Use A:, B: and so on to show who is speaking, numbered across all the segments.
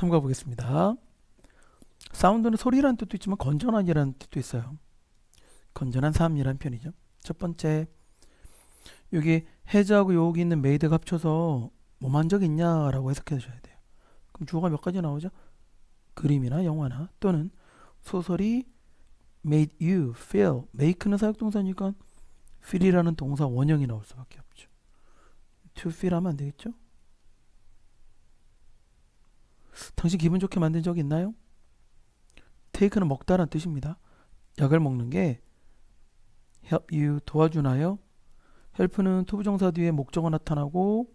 A: 삼가 보겠습니다. 사운드는 소리라는 뜻도 있지만 건전한이라는 뜻도 있어요. 건전한 삶이라는 편이죠. 첫 번째 여기 해자하고 여기 있는 메이드가 합쳐서 뭐만 적 있냐라고 해석해 주셔야 돼요. 그럼 주어가 몇 가지 나오죠? 그림이나 영화나 또는 소설이 made you feel make는 사역동사니까 feel이라는 동사 원형이 나올 수밖에 없죠. to feel 하면 안 되겠죠? 당신 기분 좋게 만든 적 있나요? take는 먹다라는 뜻입니다. 약을 먹는 게 help you 도와주나요? help는 투부정사 뒤에 목적어 나타나고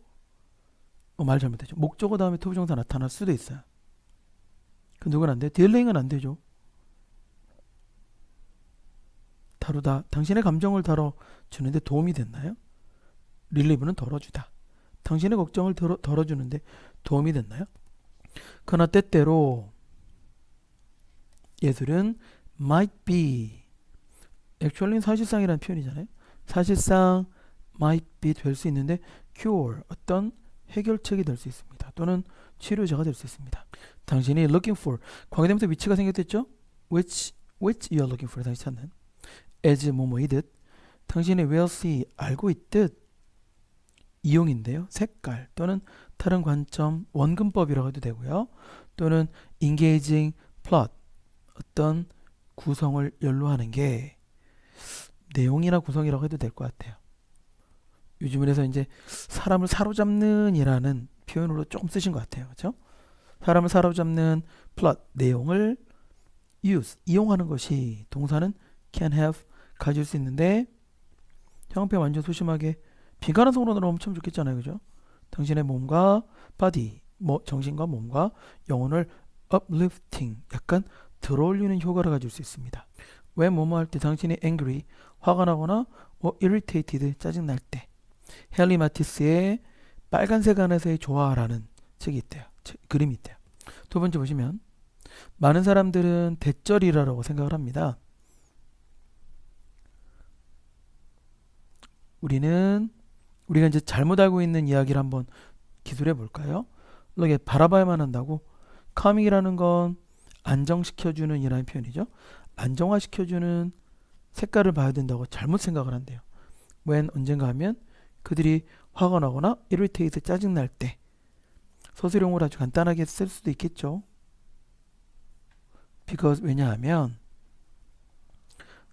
A: 어, 말 잘못했죠. 목적어 다음에 투부정사 나타날 수도 있어요. 그 누군 안 돼? 딜레잉은 안 되죠. 다루다. 당신의 감정을 다뤄주는데 도움이 됐나요? 릴리브는 덜어주다. 당신의 걱정을 덜어, 덜어주는데 도움이 됐나요? 그러나 때때로 예술은 might be actually는 사실상이라는 표현이잖아요. 사실상 might be 될 수 있는데 cure 어떤 해결책이 될 수 있습니다. 또는 치료제가 될 수 있습니다. 당신이 looking for 관계대명사 위치가 생겼댔죠? which which you are looking for 다시 찾는 as 뭐뭐이듯 당신이 see 알고 있듯 이용인데요. 색깔 또는 다른 관점 원근법이라고 해도 되고요. 또는 engaging plot 어떤 구성을 연루하는 게 내용이나 구성이라고 해도 될 것 같아요. 요즘은 해서 이제 사람을 사로잡는 이라는 표현으로 조금 쓰신 것 같아요. 그렇죠? 사람을 사로잡는 plot 내용을 use 이용하는 것이 동사는 can have 가질 수 있는데 형태 완전 소심하게 비관한성으로 나오면 참 좋겠잖아요. 그죠? 당신의 몸과 body 뭐 정신과 몸과 영혼을 uplifting 약간 들어올리는 효과를 가질 수 있습니다. 왜 뭐뭐 할 때 당신이 angry 화가 나거나 뭐 irritated 짜증 날 때. 헨리 마티스의 빨간색 안에서의 조화라는 책이 있대요. 책- 그림이 있대요. 두 번째 보시면 많은 사람들은 대절이라고 생각을 합니다. 우리는 우리가 이제 잘못 알고 있는 이야기를 한번 기술해 볼까요? 이렇게 바라봐야만 한다고 calming이라는 건 안정시켜주는 이라는 표현이죠. 안정화시켜주는 색깔을 봐야 된다고 잘못 생각을 한대요. when 언젠가 하면 그들이 화가 나거나 irritate 짜증날 때 서술용으로 아주 간단하게 쓸 수도 있겠죠. because 왜냐하면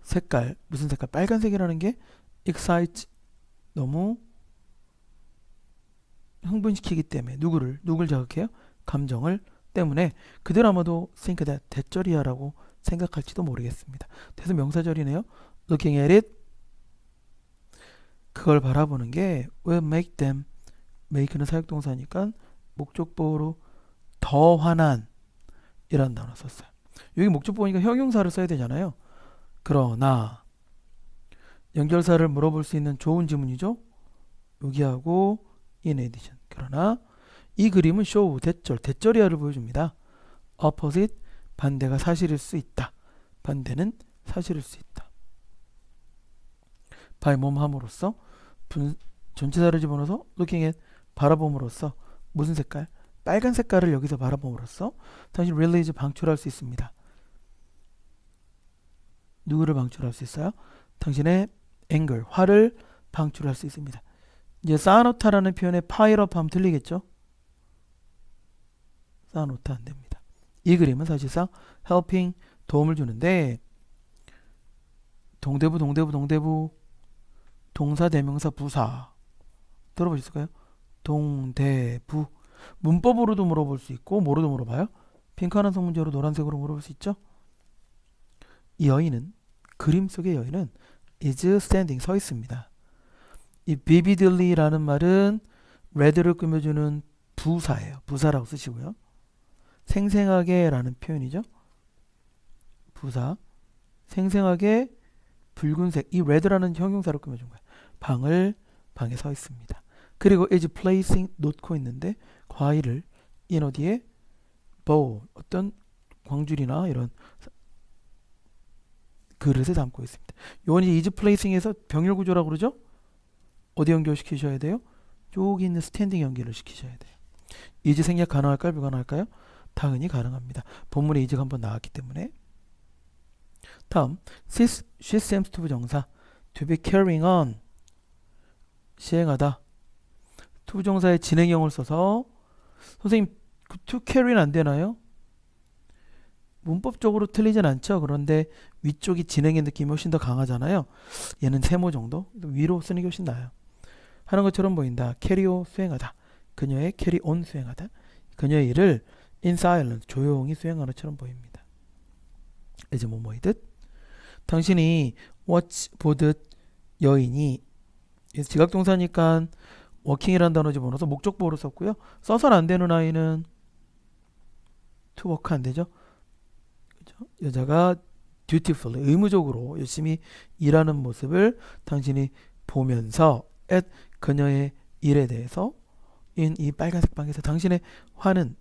A: 색깔 무슨 색깔 빨간색이라는 게 excite 너무 흥분시키기 때문에 누구를 누굴 자극해요? 감정을 때문에 그들 아마도 think that 대절이야라고 생각할지도 모르겠습니다. 그래서 명사절이네요. looking at it 그걸 바라보는 게 will make them make는 사역동사니까 목적보호로 더 화난 이란 단어 썼어요. 여기 목적보호니까 형용사를 써야 되잖아요. 그러나 연결사를 물어볼 수 있는 좋은 지문이죠. 여기하고 in addition. 그러나 이 그림은 show 대절 대절이야를 보여줍니다. opposite 반대가 사실일 수 있다. 반대는 사실일 수 있다. by 몸함으로써 분, 전체사를 집어넣어서 looking at 바라봄으로써 무슨 색깔? 빨간 색깔을 여기서 바라봄으로써 당신 release 방출할 수 있습니다. 누구를 방출할 수 있어요? 당신의 anger, 화를 방출할 수 있습니다. 이제 쌓아놓다라는 표현에 파일업 하면 틀리겠죠? 쌓아놓다 안 됩니다. 이 그림은 사실상 helping 도움을 주는데 동대부 동대부 동대부 동사 대명사 부사 들어보셨을까요? 동대부 문법으로도 물어볼 수 있고 뭐로도 물어봐요? 핑크하는 성문제로 노란색으로 물어볼 수 있죠? 이 여인은 그림 속의 여인은 is standing 서 있습니다. 이 vividly라는 말은 red를 꾸며주는 부사예요. 부사라고 쓰시고요. 생생하게 라는 표현이죠. 부사 생생하게 붉은색 이 red라는 형용사를 꾸며준 거예요. 방을 방에 서 있습니다. 그리고 is placing 놓고 있는데 과일을 in 어디에 bowl 어떤 광줄이나 이런 그릇에 담고 있습니다. 요건 이제 is placing에서 병렬 구조라고 그러죠? 어디 연결시키셔야 돼요? 여기 있는 스탠딩 연결을 시키셔야 돼요. is 생략 가능할까요? 불가능할까요? 당연히 가능합니다. 본문에 이직 한번 나왔기 때문에. 다음, she, she seems to 부정사 to be carrying on 시행하다. to 부정사의 진행형을 써서 선생님 그 to carry는 안 되나요? 문법적으로 틀리진 않죠. 그런데 위쪽이 진행의 느낌이 훨씬 더 강하잖아요. 얘는 세모 정도 위로 쓰는 게 훨씬 나아요. 하는 것처럼 보인다. 캐리오 수행하다. 그녀의 캐리 온 수행하다. 그녀의 일을 silence 조용히 수행하는 것처럼 보입니다. 이제 뭐뭐이듯 당신이 watch 보듯 여인이 지각동사니까 워킹이라는 단어 집어넣어서 목적보호로 썼고요. 써서는 안 되는 아이는 to work 안 되죠. 그죠? 여자가 dutifully 의무적으로 열심히 일하는 모습을 당신이 보면서 at 그녀의 일에 대해서 in 이 빨간색 방에서 당신의 화는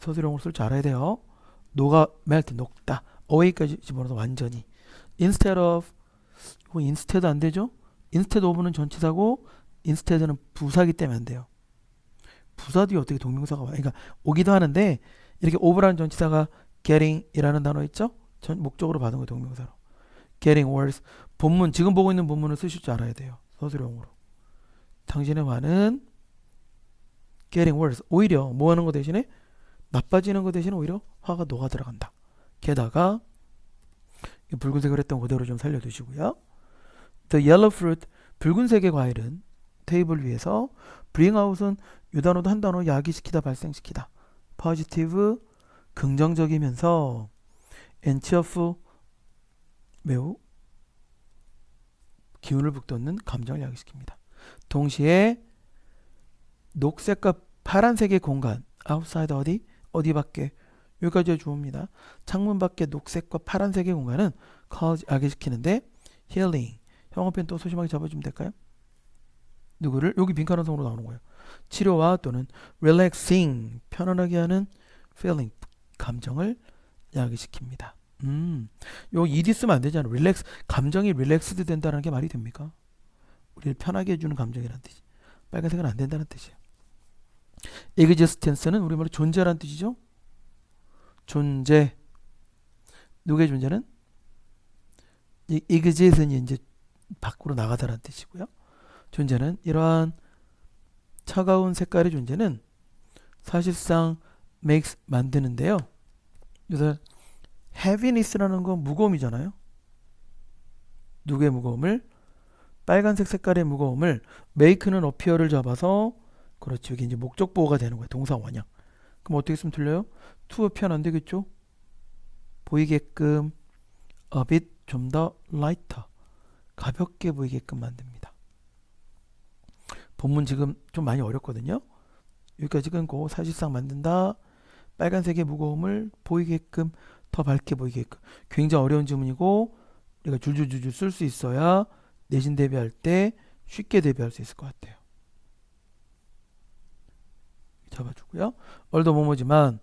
A: 서술형으로 쓸 줄 알아야 돼요. 녹아 melt 녹다 away까지 집어넣어서 완전히 instead of 이거 instead 안 되죠? instead of는 전치사고 instead는 부사기 때문에 안 돼요. 부사도 어떻게 동명사가 와? 그러니까 오기도 하는데 이렇게 of라는 전치사가 getting이라는 단어 있죠? 전 목적으로 받은 거 동명사로. getting worse. 본문 지금 보고 있는 본문을 쓰실 줄 알아야 돼요. 서술형으로. 당신의 화는 getting worse. 오히려 뭐 하는 거 대신에 나빠지는 거 대신에 오히려 화가 녹아 들어간다. 게다가 이 붉은색을 했던 그대로 좀 살려두시고요. The yellow fruit 붉은색의 과일은 테이블 위에서 bring out은 이 단어도 한 단어 야기시키다 발생시키다. positive 긍정적이면서 and cheerful 매우 기운을 북돋는 감정을 야기시킵니다. 동시에 녹색과 파란색의 공간 outside 어디 어디 밖에 여기까지 주어입니다. 창문 밖에 녹색과 파란색의 공간은 cause 야기시키는데 healing 형어편 또 소심하게 잡아주면 될까요? 누구를 여기 빈칸원성으로 나오는 거예요. 치료와 또는 relaxing 편안하게 하는 feeling 감정을 야기시킵니다. 음, 요 ed 쓰면 안 되잖아. relax 감정이 relaxed 된다는 게 말이 됩니까? 우리를 편하게 해주는 감정이라는 뜻이. 빨간색은 안 된다는 뜻이에요. existence는 우리말로 존재라는 뜻이죠. 존재. 누구의 존재는? 이 exit은 이제 밖으로 나가다라는 뜻이고요. 존재는 이러한 차가운 색깔의 존재는 사실상 makes 만드는데요. 그래서 heaviness라는 건 무거움이잖아요. 누구의 무거움을 빨간색 색깔의 무거움을 make는 appear를 잡아서 그렇죠. 이게 이제 목적 보호가 되는 거예요. 동사 원형. 그럼 어떻게 쓰면 틀려요? to appear 안 되겠죠? 보이게끔 a bit 좀 더 lighter 가볍게 보이게끔 만듭니다. 본문 지금 좀 많이 어렵거든요. 여기까지 끊고 사실상 만든다. 빨간색의 무거움을 보이게끔 더 밝게 보이게끔 굉장히 어려운 지문이고 우리가 줄줄줄줄 쓸 수 있어야 내신 대비할 때 쉽게 대비할 수 있을 것 같아요. 잡아주고요. 얼더 뭐뭐지만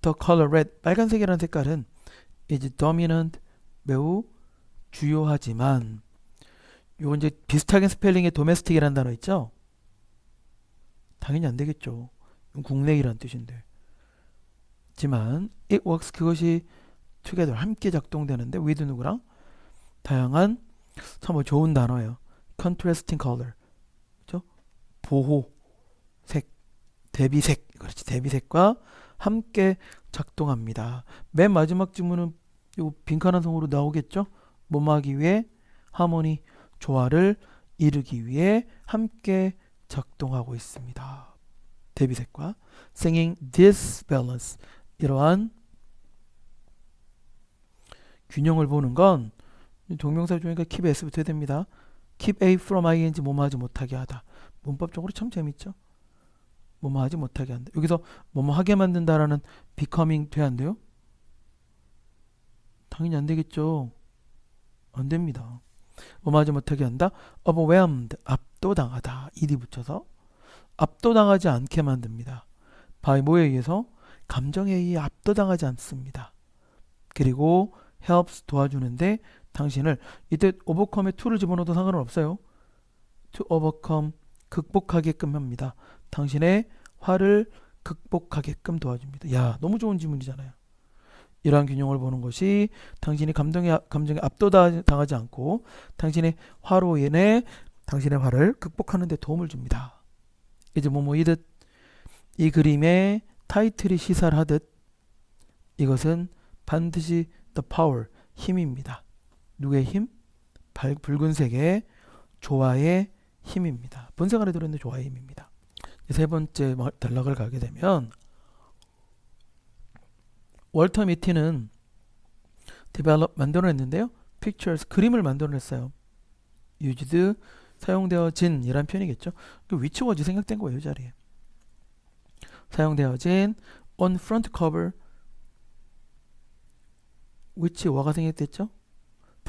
A: the red 빨간색이라는 색깔은 is dominant 매우 주요하지만 요건 이제 비슷하게 스펠링의 domestic이라는 단어 있죠? 당연히 안 되겠죠. 국내이라는 뜻인데. 지만 it works 그것이 together 함께 작동되는데 with 누구랑 다양한 참 좋은 단어예요. contrasting color. 그죠? 보호 색 대비색 그렇지 대비색과 함께 작동합니다. 맨 마지막 지문은 요 빈칸한 성으로 나오겠죠? 뭐뭐 하기 위해 하모니 조화를 이루기 위해 함께 작동하고 있습니다. 대비색과 singing this balance 이러한 균형을 보는 건 동명사 중에가 keep s부터 됩니다. keep a from ing 뭐뭐 하지 못하게 하다. 문법적으로 참 재밌죠. 뭐뭐 하지 못하게 한다. 여기서 뭐뭐 하게 만든다라는 becoming 돼야 안 돼요? 당연히 안 되겠죠. 안 됩니다. 뭐뭐 하지 못하게 한다. overwhelmed 압도당하다. ed 붙여서 압도당하지 않게 만듭니다. by 뭐에 의해서 감정에 의해 압도당하지 않습니다. 그리고 helps 도와주는데 당신을 이때 overcome에 to를 집어넣어도 상관은 없어요. to overcome 극복하게끔 합니다. 당신의 화를 극복하게끔 도와줍니다. 야, 너무 좋은 질문이잖아요. 이러한 균형을 보는 것이 당신이 감정에 감정에 압도당하지 않고 당신의 화로 인해 당신의 화를 극복하는 데 도움을 줍니다. 이제 뭐뭐 이듯 이 그림의 타이틀이 시사하듯 이것은 반드시 the power 힘입니다. 누구의 힘? 발, 붉은색의 조화의 힘입니다. 본색안에 들어있는 조화의 힘입니다. 세 번째 마- 단락을 가게 되면 월터 미티는 develop 만들어냈는데요. pictures 그림을 만들어냈어요. used 사용되어진 이란 표현이겠죠. 그 which was 생각된 거예요, 이 자리에. 사용되어진 on front cover which 와가 생략됐죠.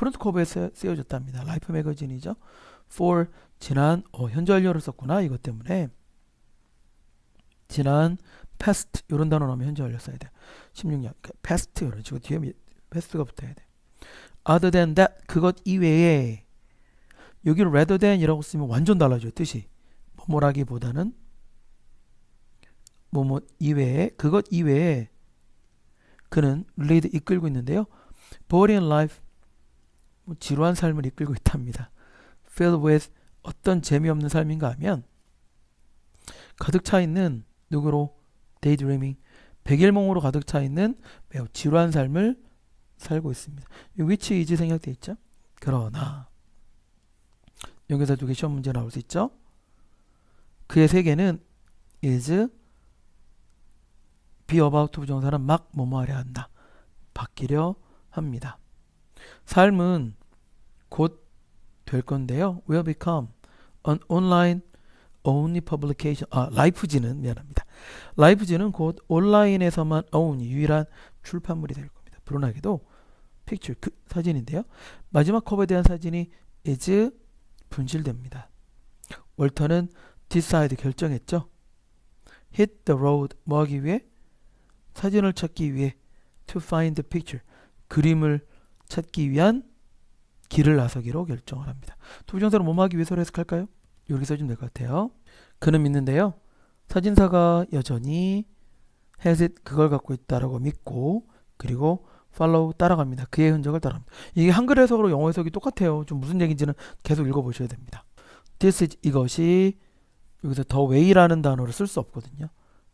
A: 프론트 커버에 쓰- 쓰여졌답니다. 라이프 매거진이죠. for 지난 어, 현재 완료를 썼구나 이것 때문에 지난 past 이런 단어 나오면 현재 완료 써야 돼. 16년 그 past 이런 식으로 뒤에 미- past가 붙어야 돼. other than that 그것 이외에 여기 rather than이라고 쓰면 완전 달라져요 뜻이 뭐뭐라기보다는 뭐뭐 이외에 그것 이외에 그는 lead 이끌고 있는데요. boring life 뭐 지루한 삶을 이끌고 있답니다. filled with 어떤 재미없는 삶인가 하면 가득 차 있는 누구로 daydreaming 백일몽으로 가득 차 있는 매우 지루한 삶을 살고 있습니다. 이 which is 생략돼 있죠. 그러나 여기서 두 개 시험 문제 나올 수 있죠. 그의 세계는 is be about 부정사는 막 뭐뭐하려 한다. 바뀌려 합니다. 삶은 곧 될 건데요. will become an online only publication. 아, 라이프지는 미안합니다. 라이프지는 곧 온라인에서만 only 유일한 출판물이 될 겁니다. 불운하게도 픽처 그 사진인데요. 마지막 컵에 대한 사진이 is 분실됩니다. 월터는 decide 결정했죠. hit the road 뭐 하기 위해 사진을 찾기 위해 to find the picture 그림을 찾기 위한 길을 나서기로 결정을 합니다. 투부정사를 뭐뭐 하기 위해서로 해석할까요? 이렇게 써주면 될 것 같아요. 그는 믿는데요. 사진사가 여전히 it 그걸 갖고 있다라고 믿고 그리고 follow 따라갑니다. 그의 흔적을 따라갑니다. 이게 한글 해석으로 영어 해석이 똑같아요. 좀 무슨 얘기인지는 계속 읽어보셔야 됩니다. This is 이것이 여기서 the way라는 단어를 쓸 수 없거든요.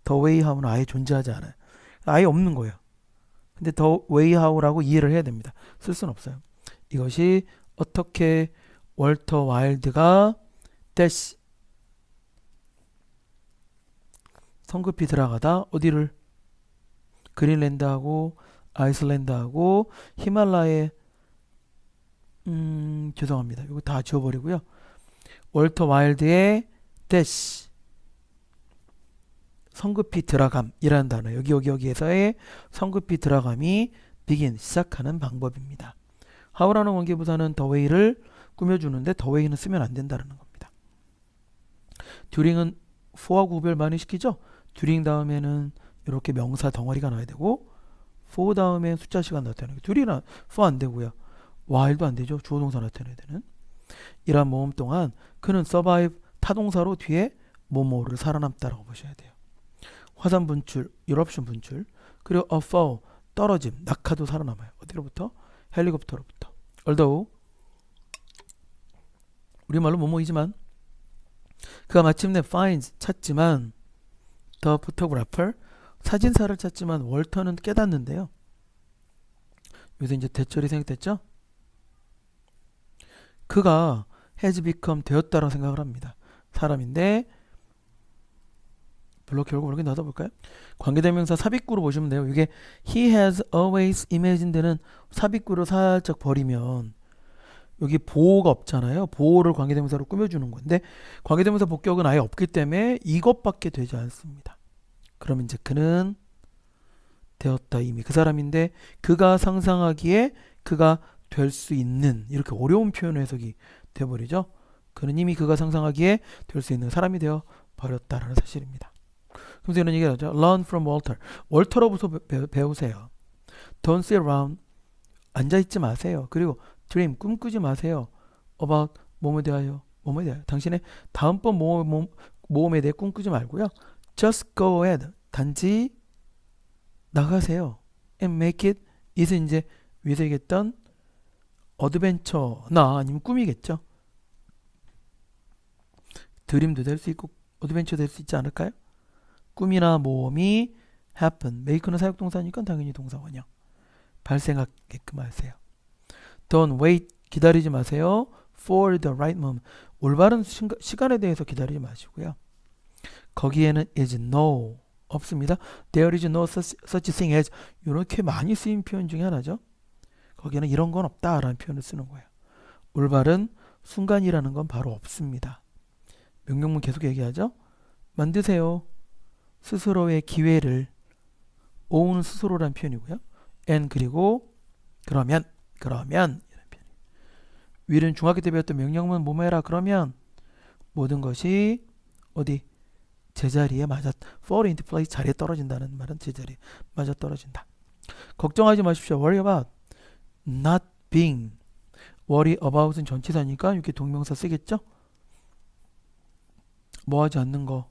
A: the way 아예 존재하지 않아요. 아예 없는 거예요. 근데 the way how라고 이해를 해야 됩니다. 쓸 수는 없어요. 이것이 어떻게 월터 와일드가 대시 성급히 들어가다 어디를 그린랜드하고 아이슬란드하고 히말라야에 음 죄송합니다. 이거 다 지워버리고요. 월터 와일드의 대시 성급히 들어감이라는 단어 여기 여기 여기에서의 성급히 들어감이 begin 시작하는 방법입니다. How라는 관계부사는 way를 꾸며주는데 way는 쓰면 안 된다는 겁니다. during은 for와 구별 많이 시키죠. during 다음에는 이렇게 명사 덩어리가 나와야 되고 for 다음에 숫자 시간 나타내는 게 during은 for 안 되고요. while도 안 되죠. 주어 동사 나타내야 되는 이러한 모험 동안 그는 survive 타동사로 뒤에 뭐뭐를 살아남다라고 보셔야 돼요. 화산 분출, eruption 분출, 그리고 a fall 떨어짐, 낙하도 살아남아요. 어디로부터? 헬리콥터로부터. Although 우리말로 뭐뭐이지만 그가 마침내 finds 찾지만 the photographer 사진사를 찾지만 월터는 깨닫는데요. 여기서 이제 대절이 생겼죠? 그가 has become 되었다라고 생각을 합니다. 사람인데 블록 결국 이렇게 넣어볼까요? 관계대명사 삽입구로 보시면 돼요. 이게 he has always imagined는 삽입구로 살짝 버리면 여기 보호가 없잖아요. 보호를 관계대명사로 꾸며주는 건데 관계대명사 복격은 아예 없기 때문에 이것밖에 되지 않습니다. 그럼 이제 그는 되었다 이미 그 사람인데 그가 상상하기에 그가 될 수 있는 이렇게 어려운 표현 해석이 돼버리죠. 그는 이미 그가 상상하기에 될 수 있는 사람이 되어 버렸다라는 사실입니다. 이런 얘기를 하죠. Learn from Walter. 월터로부터 배- 배우세요. Don't sit around. 앉아있지 마세요. 그리고 dream. 꿈꾸지 마세요. About 뭐뭐에 대하여. 뭐뭐에 대하여. 당신의 다음번 모험, 모험에 대해 꿈꾸지 말고요. Just go ahead. 단지 나가세요. and make it is 이제 위에서 얘기했던 어드벤처나 아니면 꿈이겠죠. 드림도 될 수 있고 어드벤처 될 수 있지 않을까요? 꿈이나 모험이 happen. make는 사역동사니까 당연히 동사 원형. 발생하게끔 하세요. Don't wait. 기다리지 마세요. For the right moment. 올바른 시간에 대해서 기다리지 마시고요. 거기에는 is no 없습니다. There is no such, such thing as 이렇게 많이 쓰인 표현 중에 하나죠. 거기에는 이런 건 없다 라는 표현을 쓰는 거예요. 올바른 순간이라는 건 바로 없습니다. 명령문 계속 얘기하죠. 만드세요. 스스로의 기회를 own 스스로란 표현이고요. and 그리고 그러면 그러면 이런 표현. 윌은 중학교 때 배웠던 명령문 뭐뭐 해라 그러면 모든 것이 어디 제자리에 맞아 fall into place 자리에 떨어진다는 말은 제자리에 맞아 떨어진다. 걱정하지 마십시오. worry about not being worry about은 전치사니까 이렇게 동명사 쓰겠죠? 뭐 하지 않는 거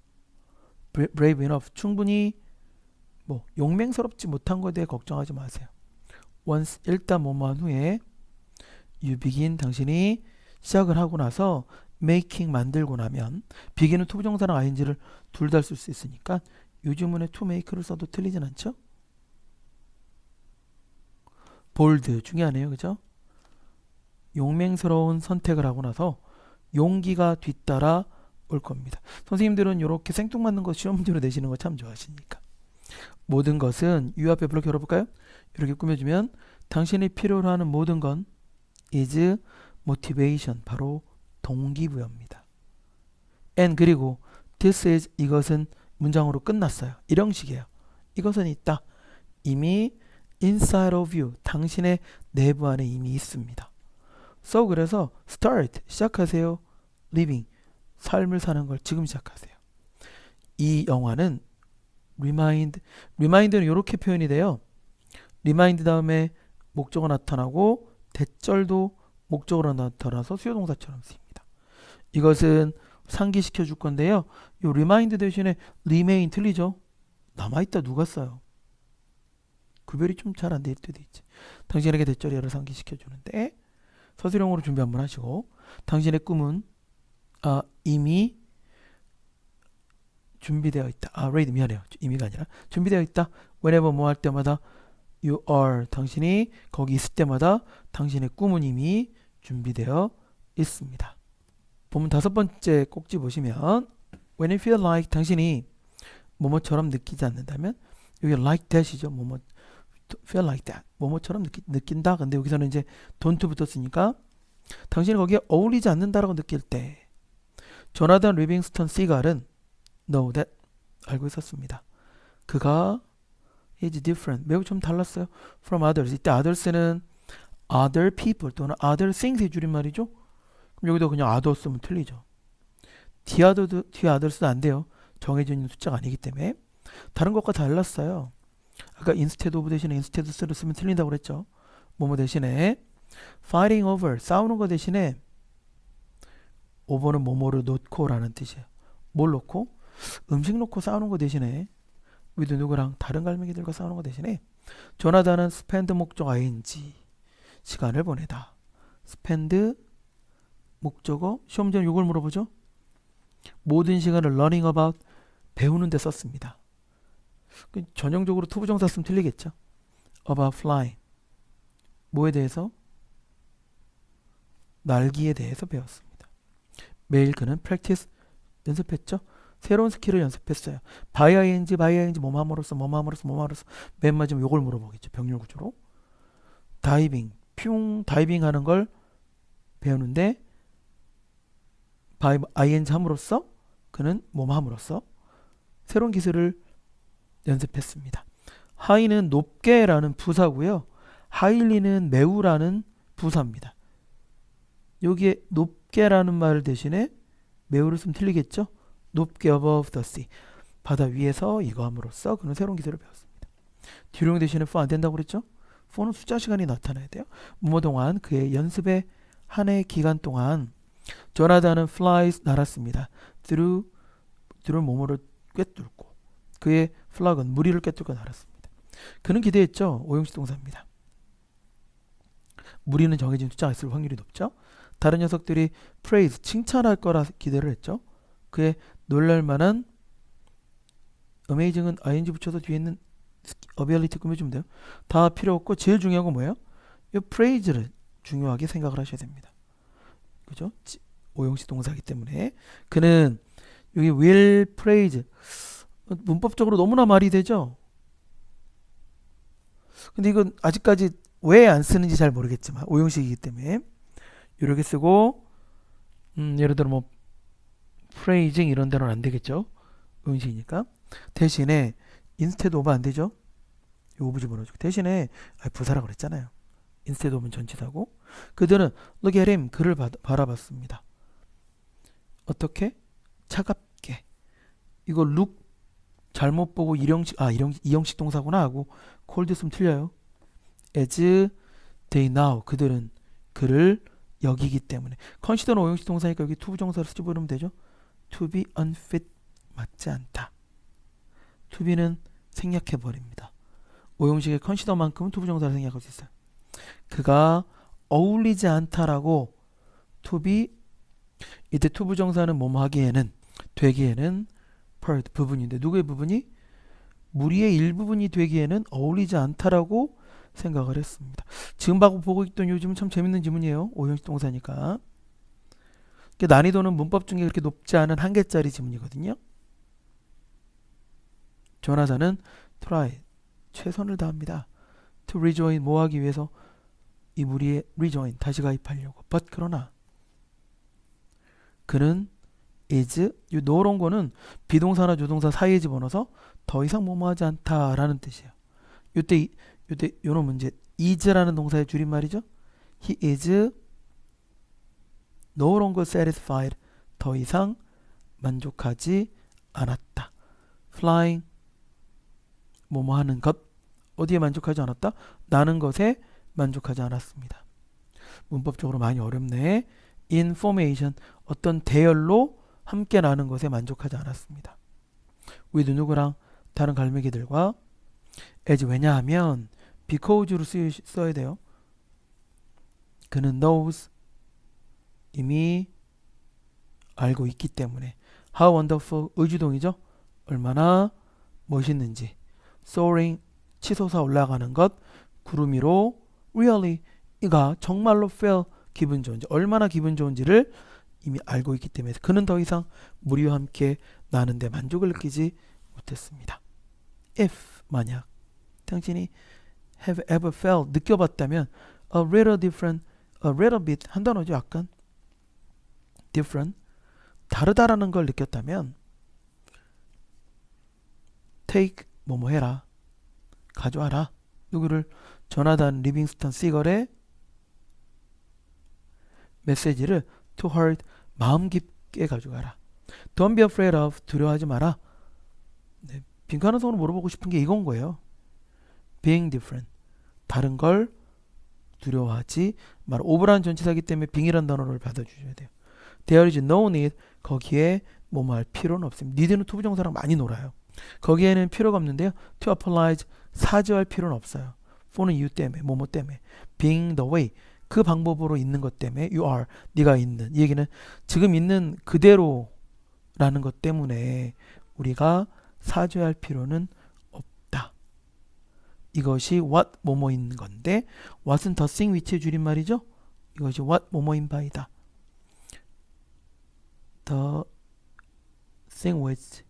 A: brave enough 충분히 뭐 용맹스럽지 못한 것에 대해 걱정하지 마세요. once 일단 뭐뭐한 후에 you begin 당신이 시작을 하고 나서 making 만들고 나면 begin은 투부정사랑 ing를 둘 다 쓸 수 있으니까 요즘은에 to make를 써도 틀리진 않죠? bold 중요하네요. 그죠? 용맹스러운 선택을 하고 나서 용기가 뒤따라 올 겁니다. 선생님들은 이렇게 생뚱맞는 거 시험 문제로 내시는 거 참 좋아하시니까. 모든 것은 유 앞에 블록 열어볼까요? 이렇게 꾸며주면 당신이 필요로 하는 모든 건 is motivation 바로 동기부여입니다. and 그리고 this is 이것은 문장으로 끝났어요. 이런 식이에요. 이것은 있다. 이미 inside of you 당신의 내부 안에 이미 있습니다. so 그래서 start 시작하세요. living 삶을 사는 걸 지금 시작하세요. 이 영화는 remind remind는 이렇게 표현이 돼요. remind 다음에 목적어 나타나고 대절도 목적으로 나타나서 수요 동사처럼 쓰입니다. 이것은 상기시켜 줄 건데요. 이 remind 대신에 remain 틀리죠? 남아 있다 누가 써요? 구별이 좀 잘 안 될 때도 있지. 당신에게 대절이를 상기시켜 주는데 서술형으로 준비 한번 하시고 당신의 꿈은 아, 이미 준비되어 있다. 아, ready 미안해요. 이미가 아니라 준비되어 있다. whenever 뭐 할 때마다 you are 당신이 거기 있을 때마다 당신의 꿈은 이미 준비되어 있습니다. 보면 다섯 번째 꼭지 보시면 when you feel like 당신이 뭐뭐처럼 느끼지 않는다면 여기 like that이죠. 뭐뭐 feel like that 뭐뭐처럼 느끼, 느낀다. 근데 여기서는 이제 don't 붙었으니까 당신이 거기에 어울리지 않는다라고 느낄 때 조나단 리빙스턴 시갈은 know that 알고 있었습니다. 그가 is different 매우 좀 달랐어요. from others 이때 others는 other people 또는 other things의 줄임말이죠. 그럼 여기도 그냥 other 쓰면 틀리죠. the other the others는 안 돼요. 정해져 있는 숫자가 아니기 때문에 다른 것과 달랐어요. 아까 instead of 대신에 instead 쓰를 쓰면 틀린다고 그랬죠. 뭐뭐 대신에 fighting over 싸우는 거 대신에 over는 뭐뭐를 놓고라는 뜻이에요. 뭘 놓고? 음식 놓고 싸우는 거 대신에 with 누구랑 다른 갈매기들과 싸우는 거 대신에 조나단은 spend 목적 ing 시간을 보내다. spend 목적어 시험 문제는 이걸 물어보죠. 모든 시간을 learning about 배우는 데 썼습니다. 그 전형적으로 투부정사 쓰면 틀리겠죠. about flying 뭐에 대해서? 날기에 대해서 배웠습니다. 매일 그는 practice 연습했죠. 새로운 스킬을 연습했어요. by ing, by ing, 뭐뭐함으로써, 뭐뭐함으로써, 뭐뭐함으로써 맨 마지막 요걸 물어보겠죠. 병렬 구조로. 다이빙, 퓨 다이빙 하는 걸 배우는데 by ing 함으로써 그는 뭐뭐함으로써 새로운 기술을 연습했습니다. 하이는 높게라는 부사고요. 하일리는 매우라는 부사입니다. 여기에 높 게라는 말 대신에 매우를 쓰면 틀리겠죠? 높게 above the sea 바다 위에서 이거 함으로써 그는 새로운 기술을 배웠습니다. 뒤로용 대신에 for 안 된다고 그랬죠? for는 숫자 시간이 나타나야 돼요. 무모 동안 그의 연습의 한 해 기간 동안 조나단은 flies 날았습니다. through through 모모를 꿰뚫고 그의 플락은 무리를 꿰뚫고 날았습니다. 그는 기대했죠. 오용식 동사입니다. 무리는 정해진 숫자가 있을 확률이 높죠. 다른 녀석들이 praise 칭찬할 거라 기대를 했죠. 그의 놀랄만한 amazing은 ing 붙여서 뒤에 있는 ability 꾸며주면 돼요. 다 필요 없고 제일 중요한 건 뭐예요? 이 praise를 중요하게 생각을 하셔야 됩니다. 그죠? 지- 오용식 동사이기 때문에 그는 여기 will praise 어, 문법적으로 너무나 말이 되죠. 근데 이건 아직까지 왜 안 쓰는지 잘 모르겠지만 오용식이기 때문에 이렇게 쓰고 음, 예를 들어 뭐 praising 이런 데는 안 되겠죠. 오용식이니까 대신에 instead of 안 되죠. 이 오브 집어넣어주고 대신에 아, 부사라 그랬잖아요. instead of은 전치사고 그들은 look at him 그를 바, 바라봤습니다. 어떻게? 차갑게. 이거 look 잘못 보고 일형식 아 일형 이형식 동사구나 하고 cold 쓰면 틀려요. as they now 그들은 그를 여기기 때문에 consider는 오형식 동사니까 여기 to 부정사를 쓰지 버리면 되죠. to be unfit 맞지 않다. to be는 생략해 버립니다. 오형식의 consider만큼은 to 부정사를 생략할 수 있어요. 그가 어울리지 않다라고 to be 이때 to 부정사는 뭐뭐 하기에는 되기에는 part 부분인데 누구의 부분이 무리의 일부분이 되기에는 어울리지 않다라고 생각을 했습니다. 지금 보고 있던 요즘은 참 재밌는 지문이에요. 오형식 동사니까. 난이도는 문법 중에 그렇게 높지 않은 한 개짜리 지문이거든요. 조나사는 try 최선을 다합니다. to rejoin 뭐 하기 위해서 이 무리에 rejoin 다시 가입하려고. but 그러나 그는 is 이 노런 거는 비동사나 조동사 사이에 집어넣어서 더 이상 뭐뭐 하지 않다라는 뜻이에요. 요때 이- 요때 요런 문제 is라는 동사의 줄임말이죠. he is no longer satisfied 더 이상 만족하지 않았다. flying 뭐뭐 하는 것 어디에 만족하지 않았다? 나는 것에 만족하지 않았습니다. 문법적으로 많이 어렵네. information 어떤 대열로 함께 나는 것에 만족하지 않았습니다. with 누구랑 다른 갈매기들과 as 왜냐하면 because로 쓰, 써야 돼요. 그는 knows 이미 알고 있기 때문에 how wonderful 의주동이죠. 얼마나 멋있는지 soaring 치솟아 올라가는 것 구름 위로 really 이가 정말로 feel 기분 좋은지 얼마나 기분 좋은지를 이미 알고 있기 때문에 그는 더 이상 무리와 함께 나는데 만족을 느끼지 못했습니다. If 만약 당신이 have ever felt 느껴봤다면 a little different, a little bit 한 단어죠 약간 different 다르다라는 걸 느꼈다면 take 뭐뭐 해라 가져와라 누구를 조나단 리빙스턴 시걸의 메시지를 to heart 마음 깊게 가져가라. Don't be afraid of 두려워하지 마라. 네, 빈칸원성으로 물어보고 싶은 게 이건 거예요. Being different 다른 걸 두려워하지 마라. over라는 전치사기 때문에 being이라는 단어를 받아주셔야 돼요. There is no need 거기에 뭐뭐 할 필요는 없습니다. need는 투부정사랑 많이 놀아요. 거기에는 필요가 없는데요. to apologize 사죄할 필요는 없어요. for는 이유 때문에 뭐뭐 때문에 being the way 그 방법으로 있는 것 때문에 you are 네가 있는 이 얘기는 지금 있는 그대로라는 것 때문에 우리가 사죄할 필요는. 이것이 what 뭐뭐인 건데 what은 the thing which의 줄임말이죠. 이것이 what 뭐뭐인 바이다. the thing which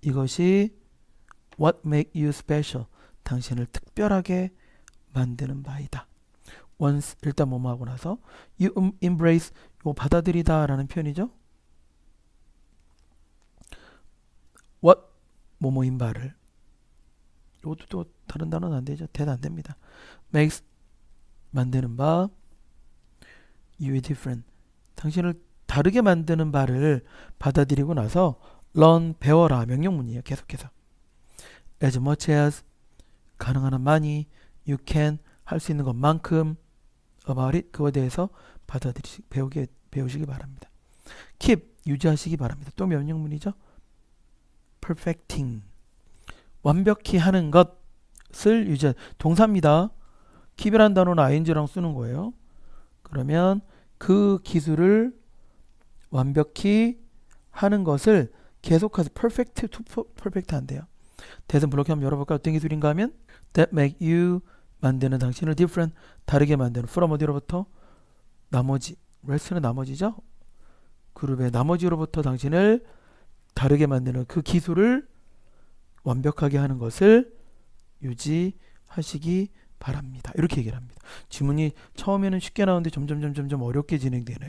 A: 이것이 what make you special 당신을 특별하게 만드는 바이다. once 일단 뭐뭐 하고 나서 you em- embrace 요 받아들이다 라는 표현이죠. what 뭐뭐인 바를 이것도 또 다른 단어는 안 되죠. 대도 안 됩니다. makes 만드는 바 you different 당신을 다르게 만드는 바를 받아들이고 나서 learn 배워라 명령문이에요. 계속해서 as much as 가능한 한 많이 you can 할 수 있는 것만큼 about it 그거에 대해서 받아들이시 배우게 배우시기 바랍니다. keep 유지하시기 바랍니다. 또 명령문이죠. perfecting 완벽히 하는 것 을 유지 동사입니다. keep이라는 단어는 ing랑 쓰는 거예요. 그러면 그 기술을 완벽히 하는 것을 계속해서 perfect to perfect 한대요. 대선 블록 한번 열어볼까? 어떤 기술인가 하면 that make you 만드는 당신을 different 다르게 만드는 from 어디로부터 나머지 rest는 나머지죠. 그룹의 나머지로부터 당신을 다르게 만드는 그 기술을 완벽하게 하는 것을 유지하시기 바랍니다. 이렇게 얘기를 합니다. 지문이 처음에는 쉽게 나오는데 점점 점점 점 어렵게 진행되네요.